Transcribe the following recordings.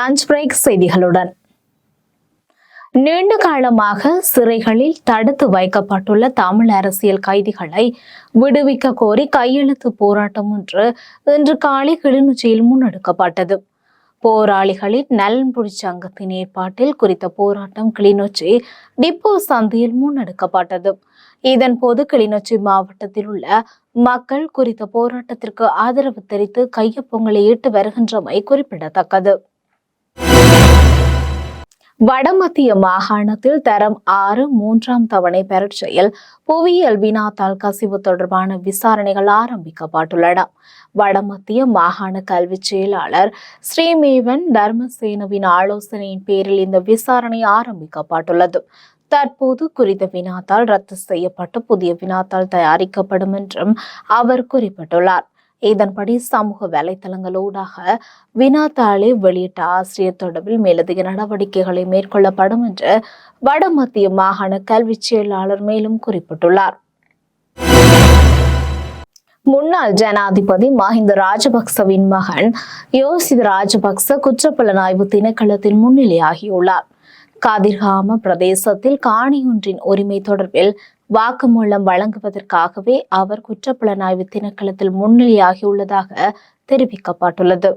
Lunch break செய்திகளுடன். நீண்ட காலமாக சிறைகளில் தடுத்து வைக்கப்பட்டுள்ள தமிழ் அரசியல் கைதிகளை விடுவிக்க கோரி கையெழுத்து போராட்டம் ஒன்று இன்று காலை கிளிநொச்சியில் முன்னெடுக்கப்பட்டது. போராளிகளின் நலன்புரி சங்கத்தின் ஏற்பாட்டில் குறித்த போராட்டம் கிளிநொச்சி டிப்போ சந்தையில் முன்னெடுக்கப்பட்டது. இதன் போது கிளிநொச்சி மாவட்டத்தில் உள்ள மக்கள் குறித்த போராட்டத்திற்கு ஆதரவு தெரிவித்து கையொப்பங்களை இட்டு வருகின்றமை குறிப்பிடத்தக்கது. வடமத்திய மாகாணத்தில் தரம் ஆறு மூன்றாம் தவணை பரீட்சையில் புவியியல் வினாத்தாள் கசிவு தொடர்பான விசாரணைகள் ஆரம்பிக்கப்பட்டுள்ளன. வடமத்திய மாகாண கல்வி செயலாளர் ஸ்ரீமேவன் தர்மசேனவின் ஆலோசனையின் பேரில் இந்த விசாரணை ஆரம்பிக்கப்பட்டுள்ளது. தற்போது குறித்த வினாத்தால் ரத்து செய்யப்பட்டு புதிய வினாத்தால் தயாரிக்கப்படும் என்றும் அவர் குறிப்பிட்டுள்ளார். இதன்படி சமூக வலைதளங்களூடாக வினாத்தாளை வெளியிட்ட ஆசிரியர் தொடர்பில் மேலதிக நடவடிக்கைகளை மேற்கொள்ளப்படும் என்று வடமத்திய மாகாண கல்வி செயலாளர் மேலும் குறிப்பிட்டுள்ளார். முன்னாள் ஜனாதிபதி மஹிந்த ராஜபக்சவின் மகன் யோசித் ராஜபக்ச குற்றப்புலனாய்வு திணைக்களத்தில் முன்னிலையாகியுள்ளார். கதிர்காம பிரதேசத்தில் காணி ஒன்றின் உரிமை தொடர்பில் வாக்குமூலம் வழங்குவதற்காகவே அவர் குற்றப்புலனாய்வு திணைக்களத்தில் முன்னிலையாகியுள்ளதாக தெரிவிக்கப்பட்டுள்ளது.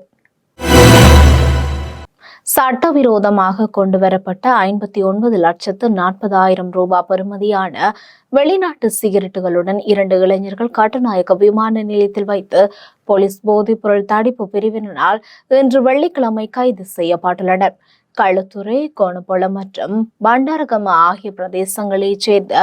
சட்டவிரோதமாக கொண்டுவரப்பட்ட ஐம்பத்தி ஒன்பது லட்சத்து நாற்பதாயிரம் ரூபாய் பெறுமதியான வெளிநாட்டு சிகரெட்டுகளுடன் இரண்டு இளைஞர்கள் கட்டுநாயக்க விமான நிலையத்தில் வைத்து போலீஸ் போதைப்பொருள் தடுப்பு பிரிவினரால் இன்று வெள்ளிக்கிழமை கைது செய்யப்பட்டுள்ளனர். களுத்துறை கோணப்பொலம் மற்றும் பண்டாரகம ஆகிய பிரதேசங்களைச் சேர்ந்த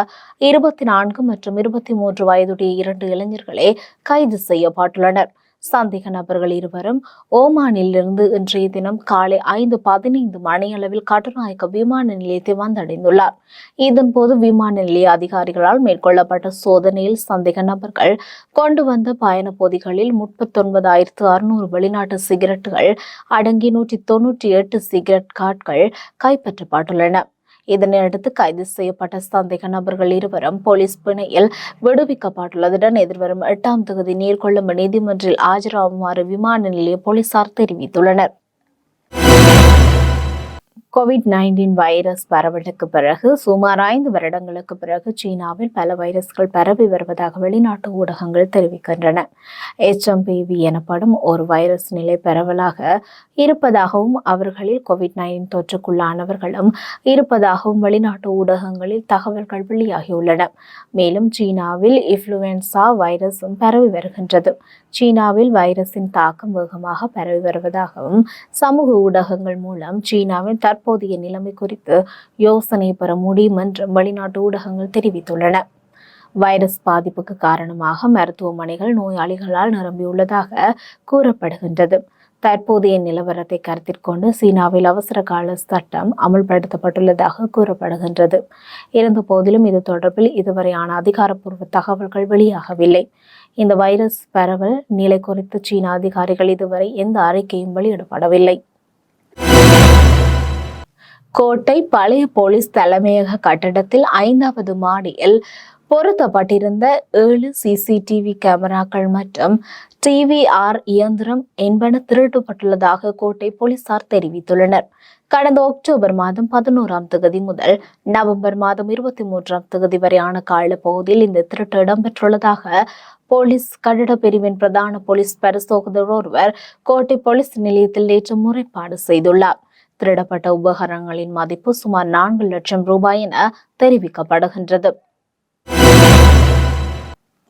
இருபத்தி நான்கு மற்றும் இருபத்தி மூன்று வயதுடைய இரண்டு இளைஞர்களே கைது செய்யப்பட்டுள்ளனர். சந்தேக நபர்கள் இருவரும் ஓமானில் இருந்து இன்றைய தினம் காலை ஐந்து பதினைந்து மணியளவில் கட்டுநாயக்க விமான நிலையத்தை வந்தடைந்துள்ளார். இதன்போது விமான நிலைய அதிகாரிகளால் மேற்கொள்ளப்பட்ட சோதனையில் சந்தேக நபர்கள் கொண்டு வந்த பயண பொதிகளில் முப்பத்தொன்பதாயிரத்து அறுநூறு வெளிநாட்டு சிகரெட்டுகள் அடங்கி நூற்றி தொன்னூற்றி எட்டு சிகரெட் கார்ட்கள் கைப்பற்றப்பட்டுள்ளன. இதனையடுத்து கைது செய்யப்பட்ட சந்தேக நபர்கள் இருவரும் போலீஸ் பிணையில் விடுவிக்கப்பட்டுள்ளதுடன் எதிர்வரும் எட்டாம் தொகுதி நீர்கொள்ளும் நீதிமன்றில் ஆஜராகுமாறு விமான நிலைய போலீசார் தெரிவித்துள்ளனர். கோவிட் நைன்டீன் வைரஸ் பரவலுக்கு பிறகு சுமார் ஐந்து வருடங்களுக்கு பிறகு சீனாவில் பல வைரஸ்கள் பரவி வருவதாக வெளிநாட்டு ஊடகங்கள் தெரிவிக்கின்றன. எச்எம்பிவி எனப்படும் ஒரு வைரஸ் நிலை பரவலாக இருப்பதாகவும் அவர்களில் கோவிட் நைன்டீன் தொற்றுக்குள்ளானவர்களும் இருப்பதாகவும் வெளிநாட்டு ஊடகங்களில் தகவல்கள் வெளியாகியுள்ளன. மேலும் சீனாவில் இன்ஃப்ளூயன்சா வைரஸும் பரவி வருகின்றது. சீனாவில் வைரஸின் தாக்கம் வேகமாக பரவி வருவதாகவும் சமூக ஊடகங்கள் மூலம் சீனாவின் தற்போதைய நிலைமை குறித்து யோசனை பெற முடியும் என்றும் வெளிநாட்டு ஊடகங்கள் தெரிவித்துள்ளன. வைரஸ் பாதிப்புக்கு காரணமாக மருத்துவமனைகள் நோயாளிகளால் நிரம்பியுள்ளதாக கூறப்படுகின்றது. தற்போதைய நிலவரத்தை கருத்தில் கொண்டு சீனாவில் அவசர கால சட்டம் அமல்படுத்தப்பட்டுள்ளதாக கூறப்படுகின்றது. இருந்த போதிலும் இது தொடர்பில் இதுவரையான அதிகாரப்பூர்வ தகவல்கள் வெளியாகவில்லை. இந்த வைரஸ் பரவல் நிலை குறித்து சீன அதிகாரிகள் இதுவரை எந்த அறிக்கையும் வெளியிடப்படவில்லை. கோட்டை பழைய போலீஸ் தலைமையக கட்டடத்தில் ஐந்தாவது மாடியில் பொருத்தப்பட்டிருந்த ஏழு சிசிடிவி கேமராக்கள் மற்றும் டிவிஆர் இயந்திரம் என்பன திருடப்பட்டுள்ளதாக கோட்டை போலீசார் தெரிவித்துள்ளனர். கடந்த அக்டோபர் மாதம் பதினோராம் தேதி முதல் நவம்பர் மாதம் இருபத்தி மூன்றாம் தேதி வரையான காலப்பகுதியில் இந்த திருட்டு இடம்பெற்றுள்ளதாக போலீஸ் கட்டிட பிரிவின் பிரதான போலீஸ் பரிசோதகர் ஒருவர் கோட்டை போலீஸ் நிலையத்தில் நேற்று முறைப்பாடு செய்துள்ளார். திருடப்பட்ட உபகரணங்களின் மதிப்பு சுமார் நான்கு லட்சம் ரூபாய் என தெரிவிக்கப்படுகின்றது.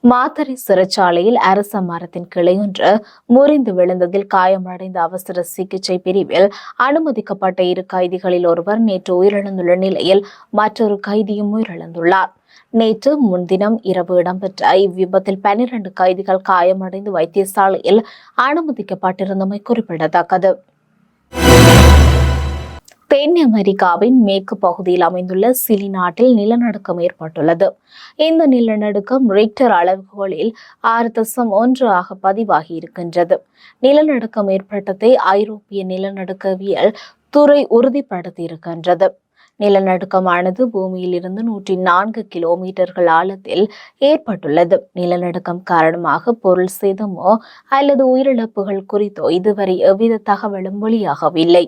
மாத்தறை சிறைச்சாலையில் அரச மரத்தின் கிளையொன்று முறிந்து விழுந்ததில் காயமடைந்த அவசர சிகிச்சை பிரிவில் அனுமதிக்கப்பட்ட இரு கைதிகளில் ஒருவர் நேற்று உயிரிழந்துள்ள நிலையில் மற்றொரு கைதியும் உயிரிழந்துள்ளார். நேற்று முன்தினம் இரவு இடம்பெற்ற இவ்விபத்தில் பனிரண்டு கைதிகள் காயமடைந்து வைத்தியசாலையில் அனுமதிக்கப்பட்டிருந்தமை குறிப்பிடத்தக்கது. தென் அமெரிக்காவின் மேற்கு பகுதியில் அமைந்துள்ள சிலி நாட்டில் நிலநடுக்கம் ஏற்பட்டுள்ளது. இந்த நிலநடுக்கம் ரிக்டர் அளவுகோலில் ஆறு தசம் ஒன்று ஆக பதிவாகி இருக்கின்றது. நிலநடுக்கம் ஏற்பட்டதை ஐரோப்பிய நிலநடுக்கவியல் துறை உறுதிப்படுத்தி இருக்கின்றது நிலநடுக்கமானது பூமியில் இருந்து நூற்றி நான்கு கிலோமீட்டர்கள் ஆழத்தில் ஏற்பட்டுள்ளது. நிலநடுக்கம் காரணமாக பொருள் சேதமோ அல்லது உயிரிழப்புகள் குறித்தோ இதுவரை எவ்வித தகவலும் வெளியாகவில்லை.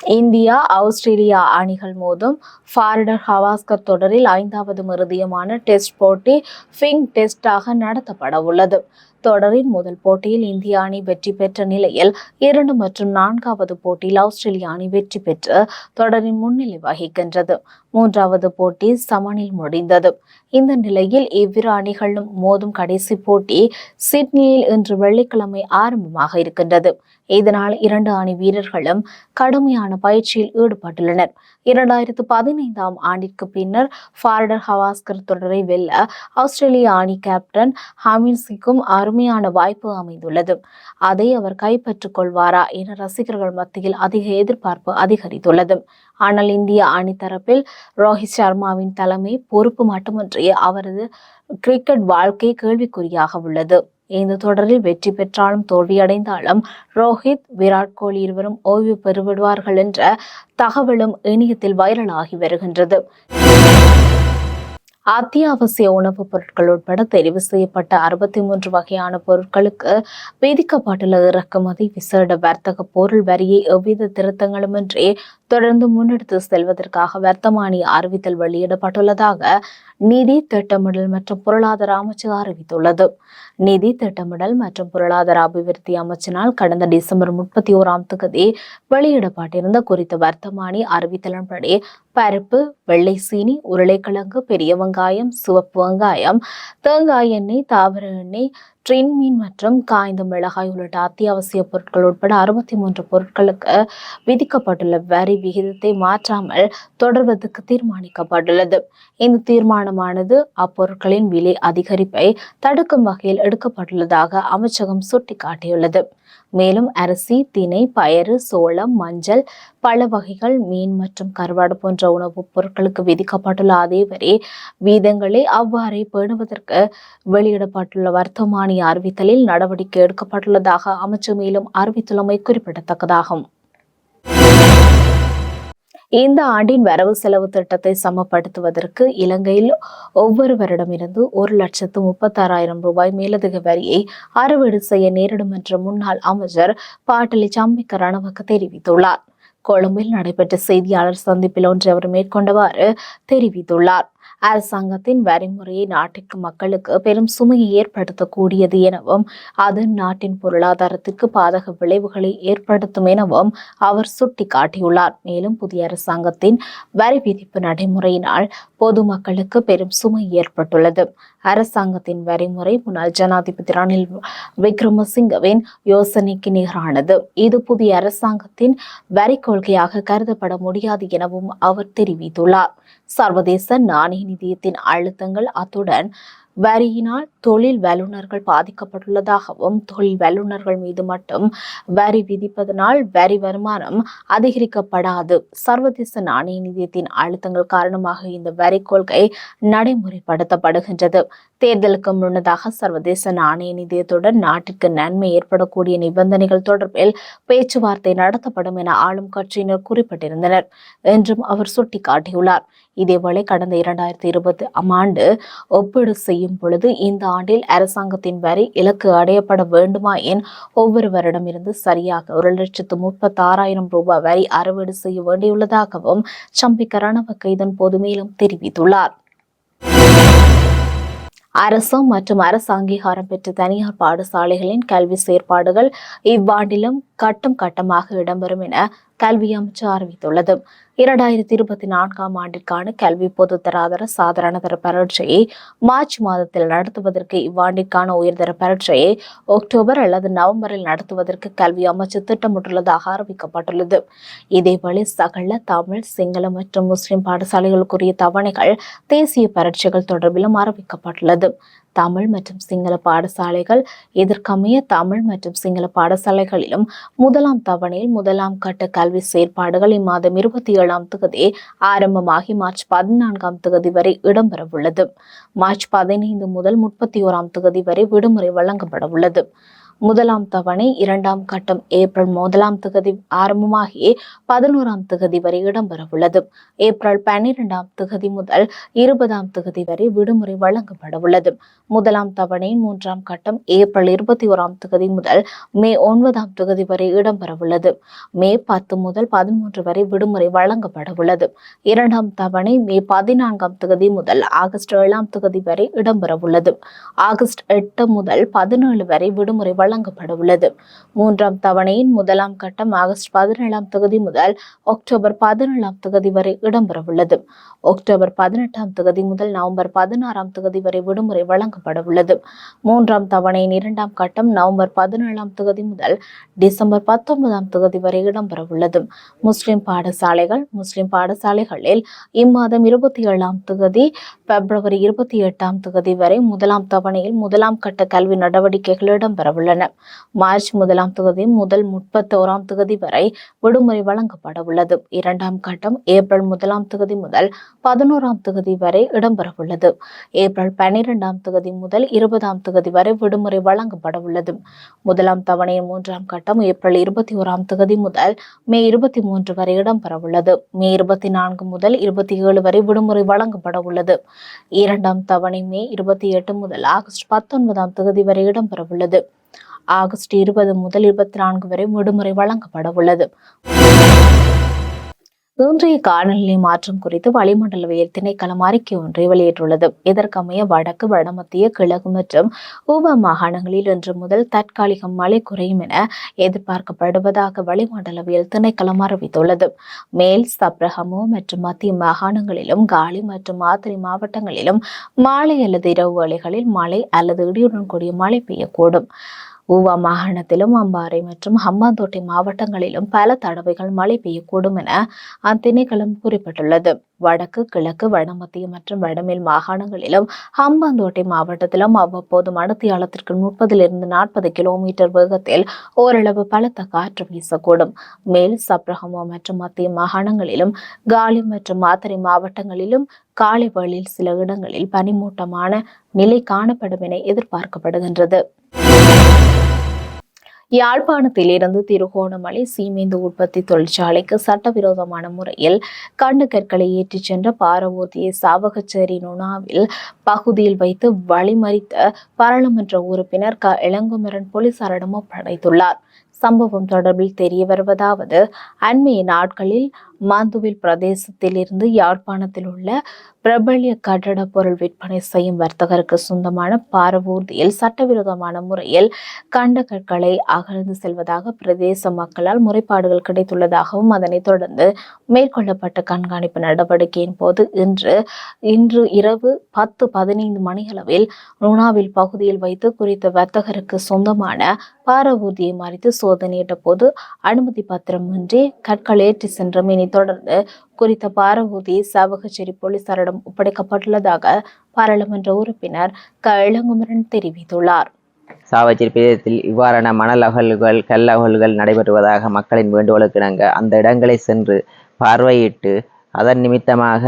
இந்தியா ஆஸ்திரேலியா அணிகள் மோதும். ஃபாரிடர் ஹவாஸ்கர் தொடரில் ஐந்தாவது மிருதியமான டெஸ்ட் போட்டி ஃபிங் டெஸ்டாக நடத்தப்பட உள்ளது தொடரின் முதல் போட்டியில் இந்திய அணி வெற்றி பெற்ற நிலையில் இரண்டு மற்றும் நான்காவது போட்டியில் ஆஸ்திரேலிய அணி வெற்றி பெற்று தொடரின் முன்னிலை வகிக்கின்றது. மூன்றாவது போட்டி சமனில் முடிந்தது. இந்த நிலையில் இவ்விரு அணிகளும் மோதும் கடைசி போட்டி சிட்னியில் இன்று வெள்ளிக்கிழமை ஆரம்பமாக இருக்கின்றது. இதனால் இரண்டு அணி வீரர்களும் கடுமையான பயிற்சியில் ஈடுபட்டுள்ளனர். இரண்டாயிரத்து பதினைந்தாம் ஆண்டிற்கு பின்னர் ஃபாரடர் ஹவாஸ்கர் தொடரை வெல்ல ஆஸ்திரேலிய அணி கேப்டன் ஹாமின்ஸிக்கும் அருமையான வாய்ப்பு அமைந்துள்ளது. அதை அவர் கைப்பற்றிக் கொள்வாரா என ரசிகர்கள் மத்தியில் அதிக எதிர்பார்ப்பு அதிகரித்துள்ளது. ஆனால் இந்திய அணி தரப்பில் ரோஹித் சர்மாவின் தலைமை பொறுப்பு மட்டுமன்றி அவரது கிரிக்கெட் வாழ்க்கை கேள்விக்குறியாக உள்ளது. இந்த தொடரில் வெற்றி பெற்றாலும் தோல்வியடைந்தாலும் ரோஹித் விராட் கோலி இருவரும் ஓய்வு பெறுவிடுவார்கள் என்ற தகவலும் இணையத்தில் வைரலாகி வருகின்றது. அத்தியாவசிய உணவுப் பொருட்கள் உட்பட தெரிவு செய்யப்பட்ட அறுபத்தி மூன்று வகையான பொருட்களுக்கு விதிக்கப்பட்டுள்ள இறக்குமதி விசேட வர்த்தக பொருள் வரியை எவ்வித திருத்தங்களுமின்றி தொடர்ந்து முன்னெடுத்து செல்வதற்காக வர்த்தமானி அறிவித்தல் வெளியிடப்பட்டுள்ளதாக நிதி திட்டமிடல் மற்றும் பொருளாதார அமைச்சு அறிவித்துள்ளது. நிதி திட்டமிடல் மற்றும் பொருளாதார அபிவிருத்தி அமைச்சினால் கடந்த டிசம்பர் முப்பத்தி ஓராம் தேதி வெளியிடப்பட்டிருந்த குறித்த வர்த்தமானி அறிவித்தலின்படி பருப்பு வெள்ளை சீனி உருளைக்கிழங்கு பெரிய வெங்காயம் சிவப்பு வெங்காயம் தேங்காய் எண்ணெய் தாவர எண்ணெய் ட்ரின் மீன் மற்றும் காய்ந்த மிளகாய் உள்ளிட்ட அத்தியாவசிய பொருட்கள் உட்பட அறுபத்தி மூன்று பொருட்களுக்கு விதிக்கப்பட்டுள்ள வரி விகிதத்தை மாற்றாமல் தொடர்வதற்கு தீர்மானிக்கப்பட்டுள்ளது. இந்த தீர்மானமானது அப்பொருட்களின் விலை அதிகரிப்பை தடுக்கும் வகையில் எடுக்கப்பட்டுள்ளதாக அமைச்சகம் சுட்டிக்காட்டியுள்ளது. மேலும் அரிசி திணை பயறு சோளம் மஞ்சள் பல வகைகள் மீன் மற்றும் கருவாடு போன்ற உணவுப் பொருட்களுக்கு விதிக்கப்பட்டுள்ள அதே வரி வீதங்களை அவ்வாறே பேணுவதற்கு வெளியிடப்பட்டுள்ள வர்த்தமானி அறிவித்தலில் நடவடிக்கை எடுக்கப்பட்டுள்ளதாக அமைச்சர் மேலும் அறிவித்துள்ளமை குறிப்பிடத்தக்கதாகும். இந்த ஆண்டின் வரவு செலவு திட்டத்தை சமப்படுத்துவதற்கு இலங்கையில் ஒவ்வொருவரிடமிருந்து ஒரு லட்சத்து முப்பத்தாறாயிரம் ரூபாய் மேலதிக வரியை அறுவடை செய்ய நேரிடும் என்று முன்னாள் அமைச்சர் பாட்டலி சாம்பிக்க ரணவக்க தெரிவித்துள்ளார். கொழும்பில் நடைபெற்ற செய்தியாளர் சந்திப்பில் ஒன்று அவர் மேற்கொண்டவாறு தெரிவித்துள்ளார். அரசாங்கத்தின் வரிமுறையை நாட்டிற்கு மக்களுக்கு பெரும் சுமையை ஏற்படுத்தக்கூடியது எனவும் அது நாட்டின் பொருளாதாரத்திற்கு பாதக விளைவுகளை ஏற்படுத்தும் எனவும் அவர் சுட்டிக்காட்டியுள்ளார். மேலும் புதிய அரசாங்கத்தின் வரி விதிப்பு நடைமுறையினால் பொதுமக்களுக்கு பெரும் சுமை ஏற்பட்டுள்ளது. அரசாங்கத்தின் வரிமுறை முன்னாள் ஜனாதிபதி ரணில் விக்ரமசிங்கவின் யோசனைக்கு நிகரானது. இது புதிய அரசாங்கத்தின் வரி கொள்கையாக கருதப்பட முடியாது எனவும் அவர் தெரிவித்துள்ளார். சர்வதேச நாணய நிதியத்தின் அழுத்தங்கள் அத்துடன் வரியினால் தொழில் வல்லுநர்கள் பாதிக்கப்பட்டுள்ளதாகவும் தொழில் வல்லுநர்கள் மீது மட்டும் வரி விதிப்பதனால் வரி வருமானம் அதிகரிக்கப்படாது. சர்வதேச நாணய நிதியத்தின் அழுத்தங்கள் காரணமாக இந்த வரி கொள்கை நடைமுறைப்படுத்தப்படுகின்றது. தேர்தலுக்கு முன்னதாக சர்வதேச நாணய நிதியத்துடன் நாட்டிற்கு நன்மை ஏற்படக்கூடிய நிபந்தனைகள் தொடர்பில் பேச்சுவார்த்தை நடத்தப்படும் என ஆளும் கட்சியினர் குறிப்பிட்டிருந்தனர் என்றும் அவர் சுட்டிக்காட்டியுள்ளார். இதேவேளை கடந்த இரண்டாயிரத்தி இருபத்தி ஆண்டு ஒப்பீடு செய்யும் பொழுது இந்த ஆண்டில் அரசாங்கத்தின் வரி இலக்கு அடையப்பட வேண்டுமா என் ஒவ்வொருவரிடமிருந்து சரியாக ஒரு லட்சத்து முப்பத்தி ஆறாயிரம் ரூபாய் வரி அறுவடை செய்ய வேண்டியுள்ளதாகவும் சம்பிக்க ரணவக்க இதன் போது மேலும் தெரிவித்துள்ளார். அரசு மற்றும் அரசு அங்கீகாரம் பெற்ற தனியார் பாடசாலைகளின் கல்வி செயற்பாடுகள் இவ்வாண்டிலும் கட்டம் கட்டமாக இடம்பெறும் என கல்வி அமைச்சு அறிவித்துள்ளது. இரண்டாயிரத்தி இருபத்தி நான்காம் ஆண்டிற்கான கல்வி பொதுத்தராதர சாதாரணதர பரீட்சையை மார்ச் மாதத்தில் நடத்துவதற்கு இவ்வாண்டிற்கான உயர்தர பரீட்சையை அக்டோபர் அல்லது நவம்பரில் நடத்துவதற்கு கல்வி அமைச்சு திட்டமிட்டுள்ளதாக அறிவிக்கப்பட்டுள்ளது. இதேபோல சகல தமிழ் சிங்கள மற்றும் முஸ்லிம் பாடசாலைகளுக்குரிய தவணைகள் தேசிய பரீட்சைகள் தொடர்பிலும் அறிவிக்கப்பட்டுள்ளது. தமிழ் மற்றும் சிங்கள பாடசாலைகள் எதிர்க்கமைய தமிழ் மற்றும் சிங்கள பாடசாலைகளிலும் முதலாம் தவணையில் முதலாம் கட்ட கல்வி செயற்பாடுகள் இம்மாதம் இருபத்தி ஏழாம் தொகுதி ஆரம்பமாகி மார்ச் பதினான்காம் தொகுதி வரை இடம்பெறவுள்ளது. மார்ச் பதினைந்து முதல் முப்பத்தி ஓராம் தொகுதி வரை விடுமுறை வழங்கப்பட உள்ளது முதலாம் தவணை இரண்டாம் கட்டம் ஏப்ரல் முதலாம் திகதி ஆரம்பமாகி பதினோராம் திகதி வரை இடம்பெறவுள்ளது. ஏப்ரல் பன்னிரெண்டாம் திகதி முதல் இருபதாம் திகதி வரை விடுமுறை வழங்கப்படவுள்ளது. முதலாம் தவணை மூன்றாம் கட்டம் ஏப்ரல் இருபத்தி ஓராம் திகதி முதல் மே ஒன்பதாம் திகதி வரை இடம்பெறவுள்ளது. மே பத்து முதல் பதிமூன்று வரை விடுமுறை வழங்கப்படவுள்ளது. இரண்டாம் தவணை மே பதினான்காம் தொகுதி முதல் ஆகஸ்ட் ஏழாம் தொகுதி வரை இடம்பெறவுள்ளது. ஆகஸ்ட் எட்டு முதல் பதினேழு வரை விடுமுறை வழங்கப்பட உள்ளது மூன்றாம் தவணையின் முதலாம் கட்டம் ஆகஸ்ட் பதினேழாம் தொகுதி முதல் அக்டோபர் பதினேழாம் தொகுதி வரை இடம்பெறவுள்ளது. அக்டோபர் பதினெட்டாம் தொகுதி முதல் நவம்பர் பதினாறாம் தொகுதி வரை விடுமுறை வழங்கப்பட உள்ளது மூன்றாம் தவணையின் இரண்டாம் கட்டம் நவம்பர் பதினேழாம் தொகுதி முதல் டிசம்பர் பத்தொன்பதாம் தொகுதி வரை இடம்பெறவுள்ளது. முஸ்லிம் பாடசாலைகள் முஸ்லிம் பாடசாலைகளில் இம்மாதம் இருபத்தி ஏழாம் தொகுதி பிப்ரவரி இருபத்தி எட்டாம் தொகுதி வரை முதலாம் தவணையில் முதலாம் கட்ட கல்வி நடவடிக்கைகள் இடம்பெறவுள்ளன. உள்ளன. மார்ச் முதலாம் தொகுதி முதல் முப்பத்தோராம் தொகுதி வரை விடுமுறை வழங்கப்பட உள்ளது. இரண்டாம் கட்டம் ஏப்ரல் முதலாம் தொகுதி முதல் பதினோராம் தொகுதி வரை இடம்பெறவுள்ளது ஏப்ரல் பனிரெண்டாம் தொகுதி முதல் இருபதாம் தொகுதி வரை விடுமுறை வழங்கப்பட உள்ளது. முதலாம் தவணையின் மூன்றாம் கட்டம் ஏப்ரல் இருபத்தி ஓராம் தொகுதி முதல் மே இருபத்தி மூன்று வரை இடம்பெறவுள்ளது மே இருபத்தி நான்கு முதல் இருபத்தி ஏழு வரை விடுமுறை வழங்கப்பட உள்ளது. இரண்டாம் தவணை மே இருபத்தி எட்டு முதல் ஆகஸ்ட் பத்தொன்பதாம் தொகுதி வரை இடம்பெறவுள்ளது ஆகஸ்ட் இருபது முதல் இருபத்தி நான்கு வரை விடுமுறை வழங்கப்பட உள்ளது. இன்றைய காலநிலை மாற்றம் குறித்து வளிமண்டலவியல் திணைக்களம் அறிக்கை ஒன்றை வெளியிட்டுள்ளது. இதற்கமைய வடக்கு வடமத்திய கிழக்கு மற்றும் உப மாகாணங்களில் இன்று முதல் தற்காலிக மழை குறையும் என எதிர்பார்க்கப்படுவதாக வளிமண்டலவியல் திணைக்களம் அறிவித்துள்ளது. மேல் சப்ரகமோ மற்றும் மத்திய மாகாணங்களிலும் காலி மற்றும் மாத்திரை மாவட்டங்களிலும் மாலை அல்லது இரவு வேளைகளில் மழை அல்லது இடியுடன் கூடிய மழை பெய்யக்கூடும். ஊவா மாகாணத்திலும் அம்பாறை மற்றும் ஹம்பாந்தோட்டை மாவட்டங்களிலும் பல தடவைகள் மழை பெய்யக்கூடும் என அத்திணைக்களம் குறிப்பிட்டுள்ளது. வடக்கு கிழக்கு வடமத்திய மற்றும் வடமேல் மாகாணங்களிலும் ஹம்பாந்தோட்டை மாவட்டத்திலும் அவ்வப்போது மணத்தியாலத்திற்கு முப்பதிலிருந்து நாற்பது கிலோமீட்டர் வேகத்தில் ஓரளவு பலத்த காற்று வீசக்கூடும். மேல் சப்ரகமோ மற்றும் மத்திய மாகாணங்களிலும் காலி மற்றும் மாத்தறை மாவட்டங்களிலும் காலை வேளையில் சில இடங்களில் பனிமூட்டமான நிலை காணப்படும் என எதிர்பார்க்கப்படுகின்றது. யாழ்ப்பாணத்தில் இருந்து திருகோணமலை சீமேந்து உற்பத்தி தொழிற்சாலைக்கு சட்டவிரோதமான முறையில் கண்டு கற்களை ஏற்றிச் சென்ற பாரவூர்தியை சாவகச்சேரி நுணாவில் பகுதியில் வைத்து வழிமறித்த பாராளுமன்ற உறுப்பினர் க. இளங்குமரன் போலீசாரிடம் ஒப்படைத்துள்ளார் சம்பவம் தொடர்பில் தெரிய வருவதாவது அண்மைய நாட்களில் மாந்துவில் பிரதேசத்தில் இருந்து யாழ்ப்பாணத்தில் உள்ள பிரபல்ய கட்டட பொருள் விற்பனை செய்யும் வர்த்தகருக்கு சொந்தமான பாரவூர்தியில் சட்டவிரோதமான முறையில் கண்ட கற்களை அகழ்ந்து செல்வதாக பிரதேச மக்களால் முறைப்பாடுகள் கிடைத்துள்ளதாகவும் அதனைத் தொடர்ந்து மேற்கொள்ளப்பட்ட கண்காணிப்பு நடவடிக்கையின் போது இன்று இன்று இரவு பத்து பதினைந்து மணியளவில் நுணாவில் பகுதியில் வைத்து குறித்த வர்த்தகருக்கு சொந்தமான பாரவூர்தியை மறித்து சோதனையிட்ட போது அனுமதி பத்திரமின்றி கற்களை ஏற்றி மினி இதனைத் தொடர்ந்து குறித்த பாரவூதி சாவகச்சேரி போலீசாரிடம் ஒப்படைக்கப்பட்டுள்ளதாக பாராளுமன்ற உறுப்பினர் க இளங்குமரன் தெரிவித்துள்ளார். சாவச்சேரி பிரதேசத்தில் இவ்வாறான மணல் அகழ்வுகள் கல் அகழ்வுகள் நடைபெறுவதாக மக்களின் வேண்டுகோளுக்கு இணங்க அந்த இடங்களை சென்று பார்வையிட்டு அதன் நிமித்தமாக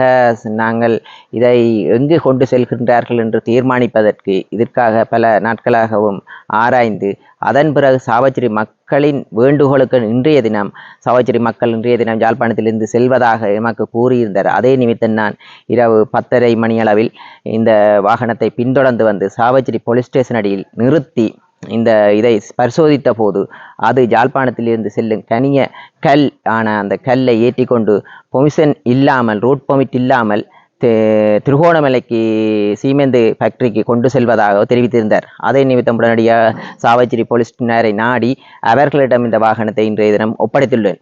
நாங்கள் இதை எங்கு கொண்டு செல்கின்றார்கள் என்று தீர்மானிப்பதற்கு இதற்காக பல நாட்களாகவும் ஆராய்ந்து அதன் பிறகு சாவச்சேரி மக்களின் வேண்டுகோளுக்கு இன்றைய தினம் சாவச்சேரி மக்கள் இன்றைய தினம் யாழ்ப்பாணத்திலிருந்து செல்வதாக எமக்கு கூறியிருந்தார். அதே நிமித்தம் நான் இரவு பத்தரை மணியளவில் இந்த வாகனத்தை பின்தொடர்ந்து வந்து சாவச்சேரி போலீஸ் ஸ்டேஷன் அடியில் நிறுத்தி இந்த இதை பரிசோதித்த போது அது ஜாழ்ப்பாணத்திலிருந்து செல்லும் கனிய கல் ஆன அந்த கல்லை ஏற்றி கொண்டு பொமிஷன் இல்லாமல் ரோட் பொமிட் இல்லாமல் திருகோணமலைக்கு சீமெந்து ஃபேக்டரிக்கு கொண்டு செல்வதாக தெரிவித்திருந்தார். அதை நிமித்தம் உடனடியாக சாவச்சேரி போலீசினரை நாடி அவர்களிடம் இந்த வாகனத்தை இன்றைய தினம் ஒப்படைத்துள்ளேன்.